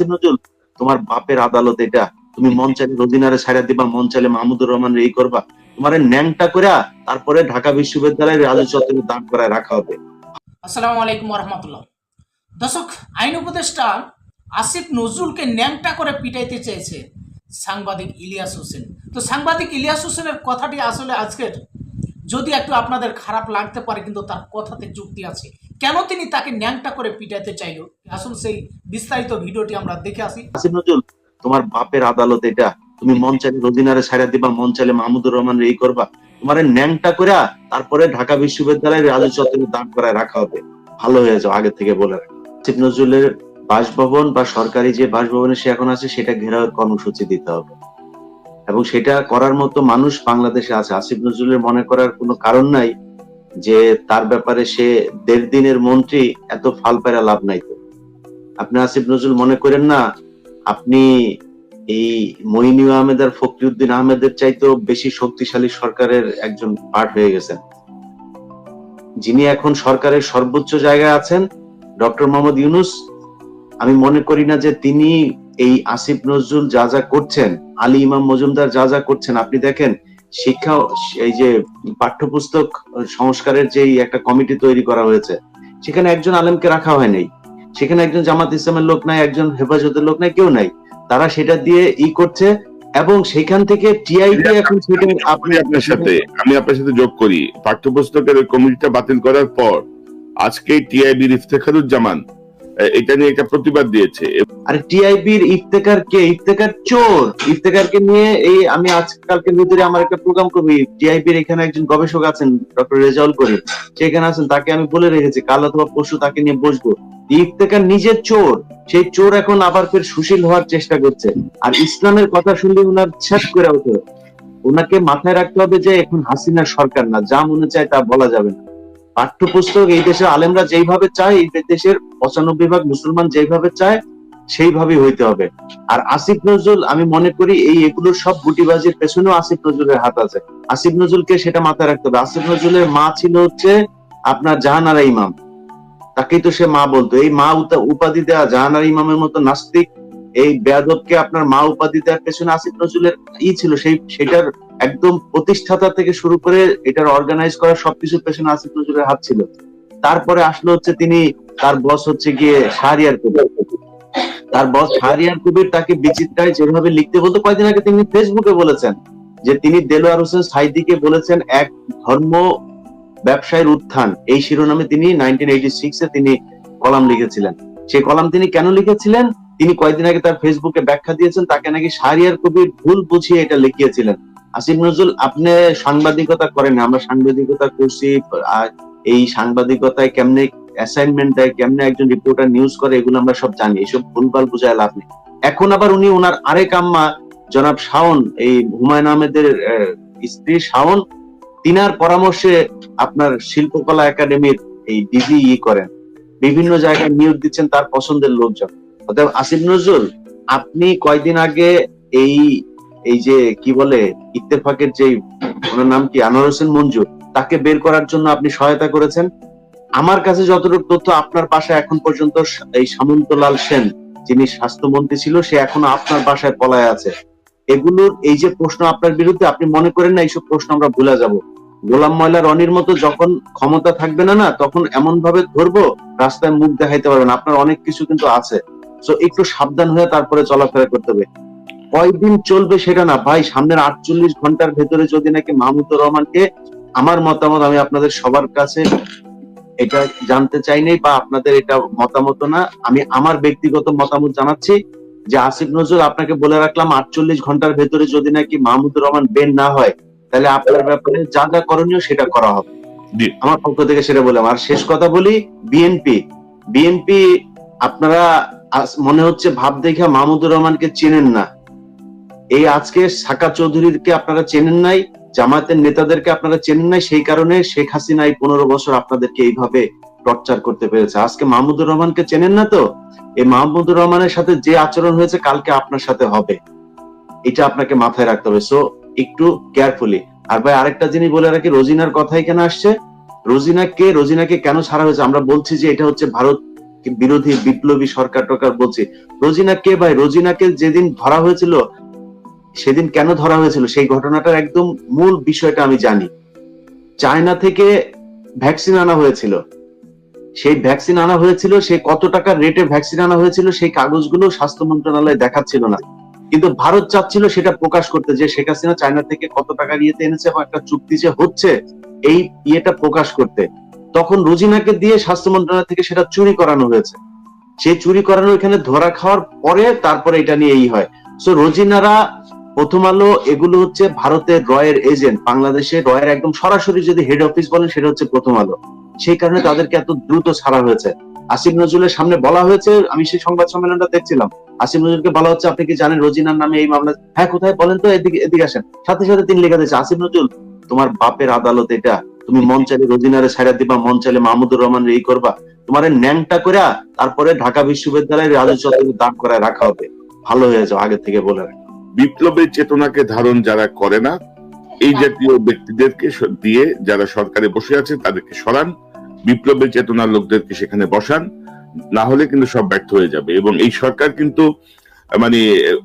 আসিফ নজরুল, তোমার বাপের আদালত এটা। তুমি মন চাইলে রোজিনারে ছাড়া দিবা, মন চাইলে মাহমুদুর রহমান এই করবা। তোমার ন্যাংটা করে তারপরে ঢাকা বিশ্ববিদ্যালয়ের রাজু চত্বরে দাঁড় করায় রাখা হবে। আলাইকুম রহমতুল্লাহ। দর্শক, আইন উপদেষ্টা আসিফ নজরুলকে ন্যাংটা করে পিটাইতে চেয়েছে সাংবাদিক ইলিয়াস হোসেন। তো সাংবাদিক ইলিয়াস হোসেনের কথাটি আসলে আজকের, যদি একটু আপনাদের খারাপ লাগতে পারে, কিন্তু তার কথাতে যুক্তি আছে। কেন তিনি তাকে ন্যাংটা করে পিটাইতে চাইলো? আসলে সেই বিস্তারিত ভিডিওটি আমরা দেখে আসি। আসিফ তোমার বাপের আদালত এটা। তুমি মন চাইলে রোজিনারে ছাড়া দিবা, মন চাইলে মাহমুদুর রহমান এই করবা। তোমার ন্যাংটা করে তারপরে ঢাকা বিশ্ববিদ্যালয়ের রাজু চত্বরে দাঁড় করায় রাখা হবে। ভালো হয়ে যাও, আগে থেকে বলে রাখি। নজরুলের বাসভবন বা সরকারি যে বাসভবনে সে এখন আছে, সেটা ঘেরাওয়ের কর্মসূচি দিতে হবে। এবং সেটা করার মতো মানুষ বাংলাদেশে আছে। আসিফ নজরুলের মনে করার কোনো কারণ নাই। যে তার ব্যাপারে সে দেড় দিনের মন্ত্রী, এত ফাল পেরা লাভ নাই তো। আপনি আসিফ নজরুল মনে করেন না, আপনি এই মইনু আহমেদ আর ফখরুদ্দিন আহমেদের চাইতেও বেশি শক্তিশালী সরকারের একজন পার্ট হয়ে গেছেন? যিনি এখন সরকারের সর্বোচ্চ জায়গায় আছেন, ডক্টর মোহাম্মদ ইউনুস, আমি মনে করি না যে তিনি এই আসিফ নজরুল যা যা করছেন, আলী ইমাম মজুমদার যা যা করছেন, আপনি দেখেন শিক্ষা এই যে পাঠ্যপুস্তক সংস্কারের যে একটা কমিটি তৈরি করা হয়েছে সেখানে একজন আলেমকে রাখা হয় নাই। সেখানে একজন জামাত ইসলামের লোক নাই একজন হেফাজতের লোক নাই কেউ নাই। তারা সেটা দিয়ে ই করছে এবং সেখান থেকে টিআইবি এখন সেটা আমি আপনার সাথে আমি আপনার সাথে যোগ করি। পাঠ্যপুস্তকের কমিটিটা বাতিল করার পর আজকে টিআইবির ইফতেখারুজ্জামান এ- এটা নিয়ে একটা প্রতিবাদ দিয়েছে। আর টিআইবির ইফতেকার কে ইফতেকার চোর ইফতেকারকে নিয়ে এই আমি আজকালকে ভিতরে আমার একটা প্রোগ্রাম করবি। টিআইবির এখানে একজন গবেষক আছেন, ডক্টর রেজাউল করিম। সেখানে আছেন, তাকে আমি বলে রেখেছি, কাল অথবা পরশু তাকে নিয়ে বসবো। ইফতেকার নিজের চোর, সেই চোর এখন আবার ফের সুশীল হওয়ার চেষ্টা করছে। আর ইসলামের কথা শুনলে ওনার শেষ করে ওঠে। ওনাকে মাথায় রাখতে হবে যে এখন হাসিনার সরকার না, যা মনে চায় তা বলা যাবে না। পাঠ্যপুস্তক এই দেশের আলেমরা যেইভাবে চায়, এই দেশের পঁচানব্বই ভাগ মুসলমান যেইভাবে চায়, সেইভাবেই হইতে হবে। আর আসিফ নজরুল, আমি মনে করি এই এগুলোর সব গুটিবাজির পেছনেও আসিফ নজরুলের হাত আছে। আসিফ নজরুলকে সেটা মাথায় রাখতে হবে। আসিফ নজরুলের মা ছিল হচ্ছে আপনার জাহানারা ইমাম। তাকেই তো সে মা বলতো। এই মা উপাধি দেওয়া জাহানারা ইমামের মতো নাস্তিক এই বেয়াদবকে আপনার মা উপাধি দেওয়ার পেছনে আসিফ নজরুলের ই ছিল, সেই, সেটার একদম প্রতিষ্ঠাতা থেকে শুরু করে এটার অর্গানাইজ করা সবকিছুর পেছনে আসিফ নজরুলের হাত ছিল। তারপরে আসলো হচ্ছে তিনি তার বস হচ্ছে গিয়ে শাহরিয়ার কবির। তার বস শাহরিয়ার কবির তাকে বিচিত্রায় যেভাবে লিখতে বলতো, কয়েকদিন আগে তিনি ফেসবুকে বলেছেন যে তিনি দেলোয়ার হোসেন সাইদিকে বলেছেন এক ধর্ম ব্যবসায়ের উত্থান। এই শিরোনামে তিনি নাইনটিন এইটি সিক্সে তিনি কলাম লিখেছিলেন। সেই কলাম তিনি কেন লিখেছিলেন? তিনি কয়েকদিন আগে তার ফেসবুকে ব্যাখ্যা দিয়েছেন, তাকে নাকি শাহরিয়ার কবির ভুল বুঝিয়ে এটা লিখিয়েছিলেন। আসিফ নজরুল, আপনি সাংবাদিকতা করেন আমরা সাংবাদিকতা করছি এই সাংবাদিকতায় কেমনে অ্যাসাইনমেন্ট দেয় কেমনে একজন রিপোর্টার নিউজ করে, এগুলো আমরা সব জানি, এসব ভুলভাল বুঝায় লাভ নেই। এখন আবার উনি ওনার আরেক আম্মা, জনাব শাওন, এই হুমায়ুন আহমেদের স্ত্রী শাওন, তিনার পরামর্শে আপনার শিল্পকলা একাডেমির এই ডিজি ই করেন। বিভিন্ন জায়গায় নিয়োগ দিচ্ছেন তার পছন্দের লোকজন। আসিফ নজরুল, আপনি কয়দিন আগে এই এই যে কি বলে, ইত্তেফাকের যে ওনার নাম কি, আনোয়ার হোসেন মঞ্জু তাকে বের করার জন্য আপনি সহায়তা করেছেন? আমার কাছে যতটুকু তথ্য, আপনার পাশে এখন পর্যন্ত এই সামন্তলাল সেন, যিনি স্বাস্থ্যমন্ত্রী ছিল, সে এখনও আপনার বাসায় পলায় আছে। এগুলোর, এই যে প্রশ্ন আপনার বিরুদ্ধে, আপনি মনে করেন না এইসব প্রশ্ন আমরা ভুলে যাব? গোলাম ময়লা রনির মতো যখন ক্ষমতা থাকবে না না, তখন এমন ভাবে ধরবো, রাস্তায় মুখ দেখাইতে পারবেন আপনার অনেক কিছু কিন্তু আছে। তো একটু সাবধান হয়ে তারপরে চলাফেরা করতে হবে। কয়দিন চলবে সেটা না। ভাই সামনের আটচল্লিশ ঘণ্টার ভেতরে যদি নাকি মাহমুদুর রহমানকে আমার মতামত আমি আপনাদের সবার কাছে এটা জানতে চাই নাই বা আপনাদের এটা মতামত না আমি আমার ব্যক্তিগত মতামত জানাচ্ছি যে আসিফ নজরুল আপনাকে বলে রাখলাম আটচল্লিশ ঘণ্টার ভেতরে যদি নাকি মাহমুদুর রহমান বেন না হয় তাহলে আপনার ব্যাপারে যা যা করণীয় সেটা করা হবে। আমার পক্ষ থেকে সেটা বললাম। আর শেষ কথা বলি বিএনপি। বিএনপি আপনারা মনে হচ্ছে ভাব দেখে মাহমুদুর রহমানকে চেনেন না। এই আজকে সাকা চৌধুরীকে আপনারা চেনেন নাই, জামায়াতের নেতাদেরকে আপনারা চেনেন নাই, সেই কারণে শেখ হাসিনা এই পনেরো বছর আপনাদেরকে এইভাবে টর্চার করতে পেরেছে। আজকে মাহমুদুর রহমানকে চেনেন না তো? এই মাহমুদুর রহমানের সাথে যে আচরণ হয়েছে, কালকে আপনার সাথে হবে। এটা আপনাকে মাথায় রাখতে হবে। সো একটু কেয়ারফুলি আর ভাই, আরেকটা জিনিস বলে রাখি, রোজিনার কথাই কেন আসছে? রোজিনা কে, রোজিনাকে কেন ছাড়া হয়েছে? আমরা বলছি যে এটা হচ্ছে ভারত বিরোধী বিপ্লবী সরকার টরকার বলছি, রোজিনা কে ভাই? রোজিনাকে যেদিন ধরা হয়েছিল, সেদিন কেন ধরা হয়েছিল? সেই ঘটনাটার একদম মূল বিষয়টা আমি জানি। চায়না থেকে ভ্যাকসিন আনা হয়েছিল। সেই ভ্যাকসিন আনা হয়েছিল সেই কত টাকার রেটে ভ্যাকসিন আনা হয়েছিল, সেই কাগজগুলো স্বাস্থ্য মন্ত্রণালয় দেখাচ্ছিল না। কিন্তু ভারত চাচ্ছিল সেটা প্রকাশ করতে যে শেখ হাসিনা চায়না থেকে কত টাকা ইয়েতে এনেছে, এবং একটা চুক্তি যে হচ্ছে, এই ইয়েটা প্রকাশ করতে। তখন রোজিনাকে দিয়ে স্বাস্থ্য মন্ত্রণালয় থেকে সেটা চুরি করানো হয়েছে। সেই চুরি করানো এখানে ধরা খাওয়ার পরে তারপরে এটা নিয়ে এই হয়। সো রোজিনারা প্রথম আলো এগুলো হচ্ছে ভারতের রয়ের এজেন্ট বাংলাদেশে রয়ের একদম সরাসরি যদি হেড অফিস বলেন সেটা হচ্ছে প্রথম আলো। সেই কারণে তাদেরকে এত দ্রুত ছাড়া হয়েছে। আসিফ নজরুলের সামনে বলা হয়েছে, আমি সেই সংবাদ সম্মেলনটা দেখছিলাম। আসিফ নজরুলকে বলা হচ্ছে, আপনি কি জানেন রোজিনার নামে এই মামলা হ্যাঁ কোথায়? বলেন তো, এদিকে এদিকে আসেন। সাথে সাথে তিনি লেখা দিয়েছে, আসিফ নজরুল, তোমার বাপের আদালত এটা তুমি মন চাইলে রোজিনারে ছাড়া দিবা মন চাইলে মাহমুদুর রহমান এই করবা। তোমার ন্যাংটা করে তারপরে ঢাকা বিশ্ববিদ্যালয়ের রাজু চত্বরে দাঁড় করায় রাখা হবে। ভালো হয়ে যাও আগে থেকে বলে রাখো। বিপ্লবের চেতনাকে ধারণ যারা করে না এই জাতীয় ব্যক্তিদেরকে দিয়ে যারা সরকারে বসে আছে তাদেরকে সরান। বিপ্লবের চেতনার লোকদেরকে সেখানে বসান। না হলে কিন্তু সব ব্যর্থ হয়ে যাবে। এবং এই সরকার কিন্তু মানে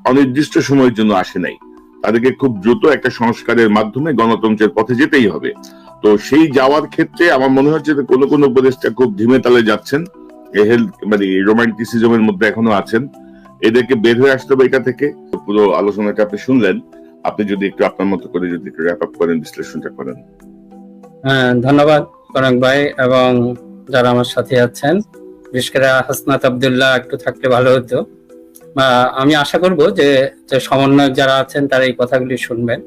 অনির্দিষ্ট সময়ের জন্য আসে নাই। তাদেরকে খুব দ্রুত একটা সংস্কারের মাধ্যমে গণতন্ত্রের পথে যেতেই হবে। তো সেই যাওয়ার ক্ষেত্রে আমার মনে হচ্ছে যে কোনো কোনো উপদেশটা খুব ধীমে তালে যাচ্ছেন। হেলথ মানে রোমান্টিসিজমের মধ্যে এখনও আছেন। এদেরকে বের হয়ে আসতে হবে এটা থেকে। পুরো আলোচনাটা আপনি শুনলেন। আপনি যদি একটু আপনার মতো করে যদি একটু র্যাপ আপ করেন বিশ্লেষণটা করেন। হ্যাঁ, ধন্যবাদ কনক ভাই এবং যারা আমার সাথে আছেন। বিশেষ হাসনাত আবদুল্লাহ একটু থাকলে ভালো হতো। আমি আশা করব যে সমন্বয়ক যারা আছেন তারা এই কথাগুলি শুনবেন।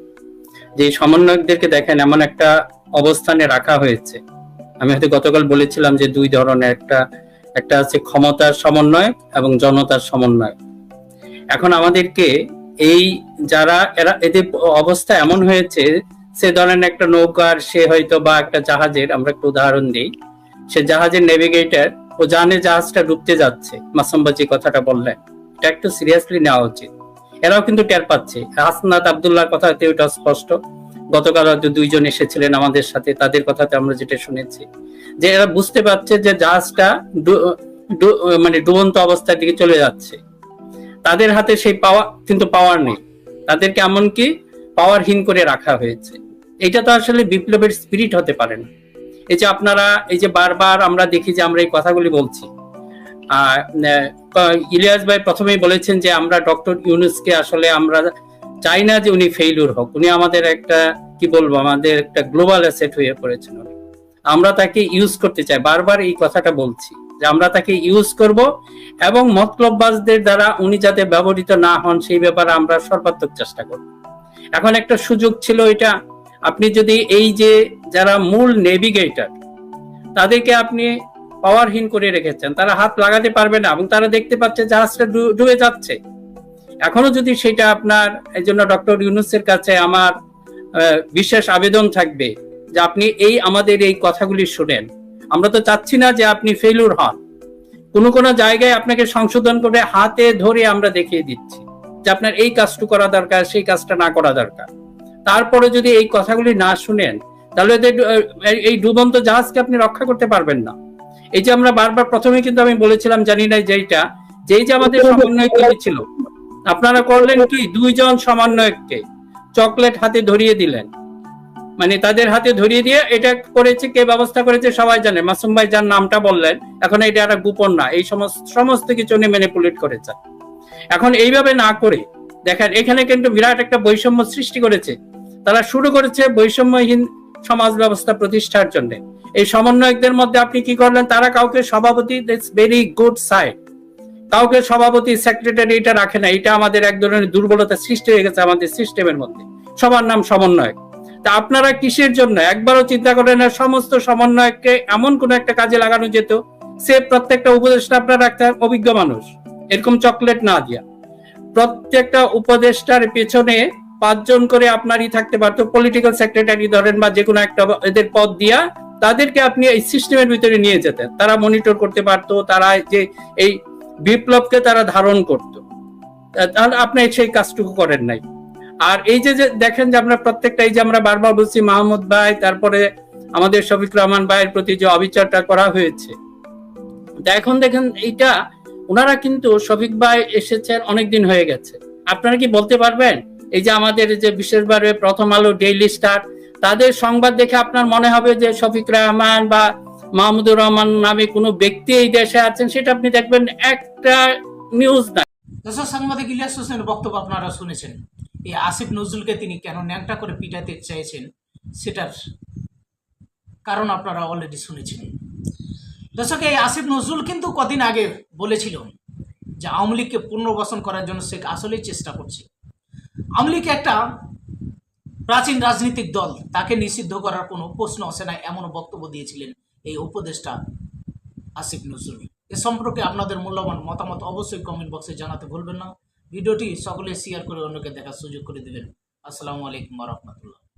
যে সমন্বয়কদেরকে দেখেন এমন একটা অবস্থানে রাখা হয়েছে। আমি হয়তো গতকাল বলেছিলাম যে দুই ধরনের, একটা একটা আছে ক্ষমতার সমন্বয় এবং জনতার সমন্বয় এখন আমাদেরকে এই যারা, এরা, এদের অবস্থা এমন হয়েছে, সে ধরেন একটা নৌকার, সে হয়তো বা একটা জাহাজের, আমরা একটা উদাহরণ দিই, সে জাহাজের নেভিগেটর ও জানে জাহাজটা ডুবতে যাচ্ছে, মাসুমবাজি কথাটা বললেন। এটা একটু সিরিয়াসলি নেওয়া উচিত। এরাও কিন্তু টের পাচ্ছে। হাসনাত আবদুল্লাহর কথাতে ওটা স্পষ্ট। গতকাল দুইজন এসেছিলেন আমাদের সাথে, তাদের কথাতে আমরা যেটা শুনেছি। যে এরা বুঝতে পারছে যে জাহাজটা মানে ডুবন্ত অবস্থার দিকে চলে যাচ্ছে। তাদের হাতে সেই পাওয়া, কিন্তু পাওয়ার নেই। তাদেরকে এমনকি পাওয়ারহীন করে রাখা হয়েছে। এটা তো আসলে বিপ্লবের স্পিরিট হতে পারে না। এই যে আপনারা, এই যে বারবার আমরা দেখি যে আমরা এই কথাগুলি বলছি ইলিয়াস ভাই প্রথমেই বলেছেন যে আমরা ডক্টর ইউনুসকে আসলে আমরা চাই না যে উনি ফেইলুর হোক, উনি আমাদের একটা, কি বলব, আমাদের একটা গ্লোবাল অ্যাসেট হয়ে পড়েছেন উনি। আমরা তাকে ইউজ করতে চাই, বারবার এই কথাটা বলছি যে আমরা তাকে ইউজ করব এবং মতলববাজদের দ্বারা উনি যাতে ব্যবহৃত না হন, সেই ব্যাপারে আমরা সর্বাত্মক চেষ্টা করব এখন একটা সুযোগ ছিল এটা, আপনি যদি এই যে যারা মূল নেভিগেটর তাদেরকে আপনি পাওয়ারহীন করে রেখেছেন, তারা হাত লাগাতে পারবে না এবং তারা দেখতে পাচ্ছে জাহাজটা ডুবে যাচ্ছে এখনও যদি সেটা আপনার এই জন্য ডক্টর ইউনুসের কাছে আমার বিশেষ আবেদন থাকবে যে আপনি এই আমাদের এই কথাগুলি শুনেন। আমরা তো চাচ্ছি না যে আপনি ফেলুর হন। কোন কোন জায়গায় আপনাকে সংশোধন করে হাতে ধরে আমরা দেখিয়ে দিচ্ছি যে আপনার এই কাজটু করা দরকার সেই কাজটা না করা দরকার। তারপরে যদি এই কথাগুলি না শুনেন তাহলে এই- ডুবন্ত জাহাজকে আপনি রক্ষা করতে পারবেন না। এই যে আমরা বারবার প্রথমে কিন্তু আমি বলেছিলাম জানি না যেইটা যেই যে আমাদের সমন্বয় ছিল। আপনারা করলেন কি? দুইজন সমন্বয়ককে চকলেট হাতে ধরিয়ে দিলেন। মানে তাদের হাতে ধরিয়ে দিয়ে এটা করেছে, কে ব্যবস্থা করেছে সবাই জানে। মাসুম ভাই যার নামটা বললেন, এখন এটা একটা গোপন না, এই সমস্ত কিছু উনি ম্যানিপুলেট করেছে এখন এইভাবে না করে, দেখেন, এখানে কিন্তু বিরাট একটা বৈষম্য সৃষ্টি করেছে। তারা শুরু করেছে বৈষম্যহীন সমাজ ব্যবস্থা প্রতিষ্ঠার জন্য। এই সমন্বয়কদের মধ্যে আপনি কি করলেন? তারা কাউকে সভাপতি ভেরি গুড সাইড কাউকে সভাপতি সেক্রেটারি এটা রাখে না, এটা আমাদের এক ধরনের দুর্বলতা সৃষ্টি হয়ে গেছে আমাদের সিস্টেমের মধ্যে। সবার নাম সমন্বয়ক। তা আপনারা কিসের জন্য? একবারও চিন্তা করেন না, সমস্ত সমন্বয়কে এমন কোন একটা কাজে লাগানো যেত, সে প্রত্যেকটা উপদেষ্টা আপনার একটা অভিজ্ঞ মানুষ। এরকম চকলেট না দিয়া। প্রত্যেকটা উপদেষ্টার পেছনে পাঁচজন করে আপনারই থাকতে পারতো পলিটিক্যাল সেক্রেটারি ধরেন বা যে কোনো একটা এদের পদ দিয়া তাদেরকে আপনি এই সিস্টেমের ভিতরে নিয়ে যেতেন। তারা মনিটর করতে পারতো, তারা যে এই বিপ্লবকে তারা ধারণ করত। তাহলে আপনি সেই কাজটুকু করেন নাই। আর এই যে দেখেন যে আমরা প্রত্যেকটা এই যে আমরা বারবার বলছি মাহমুদ ভাই, তারপরে আমাদের শফিক রহমান ভাইয়ের প্রতি যে অবিচারটা করা হয়েছে। তা এখন দেখেন এইটা, ওনারা কিন্তু শফিক ভাই এসেছেন অনেকদিন হয়ে গেছে। আপনারা কি বলতে পারবেন? এই যে আমাদের যে বিশেষভাবে প্রথম আলো ডেইলি স্টার, তাদের সংবাদ দেখে আপনার মনে হবে যে শফিক রহমান বা মাহমুদুর রহমান নামে কোনো ব্যক্তি এই দেশে আছেন, সেটা আপনি দেখবেন একটা নিউজ না। দর্শক, সাংবাদিক ইলিয়াস হোসেনের বক্তব্য আপনারা শুনেছেন। এই আসিফ নজরুলকে তিনি কেন ন্যাংটা করে পিটাতে চেয়েছেন সেটার কারণ আপনারা অলরেডি শুনেছেন। দর্শক, এই আসিফ নজরুল কিন্তু কদিন আগে বলেছিল যে আওয়ামী লীগকে পুনর্বাসন করার জন্য সে আসলেই চেষ্টা করছে। আওয়ামী লীগ একটা প্রাচীন রাজনৈতিক দল, তাকে নিষিদ্ধ করার কোনো প্রশ্ন আসে না এমন বক্তব্য দিয়েছিলেন এই উপদেষ্টা আসিফ নজরুল। এ সম্পর্কে আপনাদের মূল্যবান মতামত অবশ্যই কমেন্ট বক্সে জানাতে ভুলবেন না। ভিডিওটি সকলে শেয়ার করে অন্যকে দেখার সুযোগ করে দেবেন। আসসালামু আলাইকুম রহমতুল্লাহ।